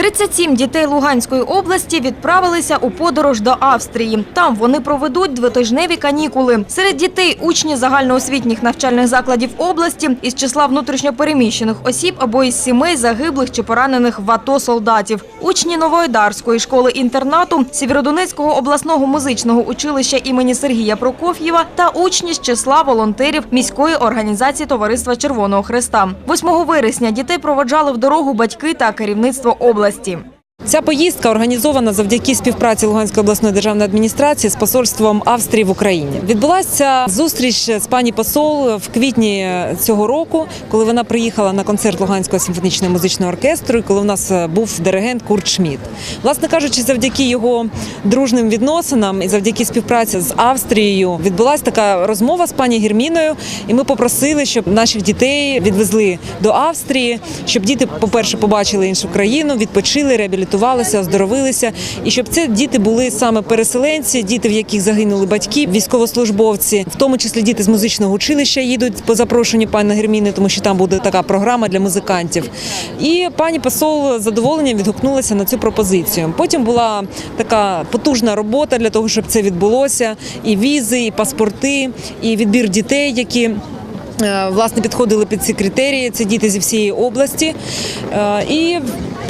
37 дітей Луганської області відправилися у подорож до Австрії. Там вони проведуть двотижневі канікули. Серед дітей учні загальноосвітніх навчальних закладів області із числа внутрішньопереміщених осіб або із сімей загиблих чи поранених в АТО солдатів. Учні Новоайдарської школи-інтернату, Сєвєродонецького обласного музичного училища імені Сергія Прокоф'єва та учні з числа волонтерів міської організації Товариства Червоного Хреста. 8 вересня дітей проводжали в дорогу батьки та керівництво області області. Ця поїздка організована завдяки співпраці Луганської обласної державної адміністрації з посольством Австрії в Україні. Відбулася зустріч з пані посол в квітні цього року, коли вона приїхала на концерт Луганського симфонічного музичного оркестру, і коли у нас був диригент Курт Шмідт. Власне кажучи, завдяки його дружним відносинам і завдяки співпраці з Австрією відбулася така розмова з пані Герміною, і ми попросили, щоб наших дітей відвезли до Австрії, щоб діти, по-перше, побачили іншу країну, відпочили, реабілітувалися, оздоровилися, і щоб це діти були саме переселенці, діти, в яких загинули батьки, військовослужбовці, в тому числі діти з музичного училища їдуть по запрошенню пані Герміни, тому що там буде така програма для музикантів. І пані посол з задоволенням відгукнулася на цю пропозицію. Потім була така потужна робота для того, щоб це відбулося: і візи, і паспорти, і відбір дітей, які. Е, Власне, підходили під ці критерії. Це діти зі всієї області. Е, І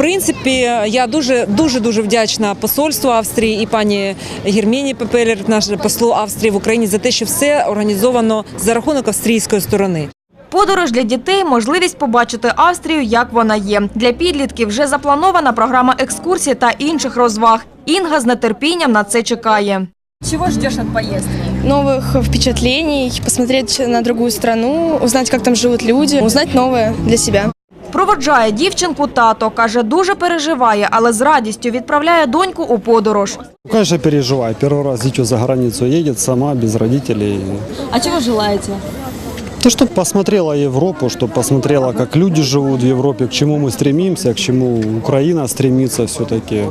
принципі я дуже дуже дуже вдячна посольству Австрії і пані Герміні Пепелер, наш послу Австрії в Україні, за те, що все організовано за рахунок австрійської сторони. Подорож для дітей – можливість побачити Австрію, як вона є. Для підлітків вже запланована програма екскурсій та інших розваг. Інга з нетерпінням на це чекає. Чего ждешь от поездки? новых впечатлений, посмотреть на другую страну, узнать, как там живут люди, узнать новое для себя. Проводжає дівчинку тато. Каже, дуже переживає, але з радістю відправляє доньку у подорож. Конечно, переживаю. Перший раз дитя за границю їде сама, без батьків. А чого желаете? То, чтобы посмотрела Европу, чтобы посмотрела, как люди живут в Европе, к чему мы стремимся, к чему Украина стремится все-таки.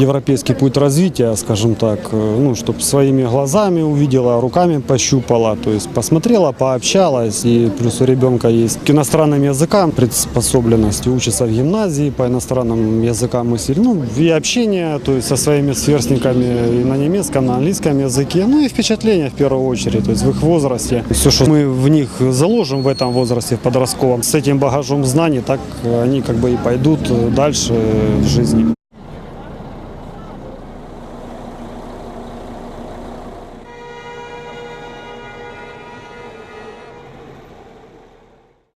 Европейский путь развития, скажем так, э, ну, чтобы своими глазами увидела, руками пощупала, то есть посмотрела, пообщалась, и плюс у ребенка есть к иностранным языкам приспособленность, учится в гимназии по иностранным языкам и ну, и общение, то есть со своими сверстниками и на немецком, на английском языке, ну и впечатления в первую очередь, то есть в их возрасте. Все, что мы в них заложим в этом возрасте, в подростковом, с этим багажом знаний, так они как бы и пойдут дальше в жизни.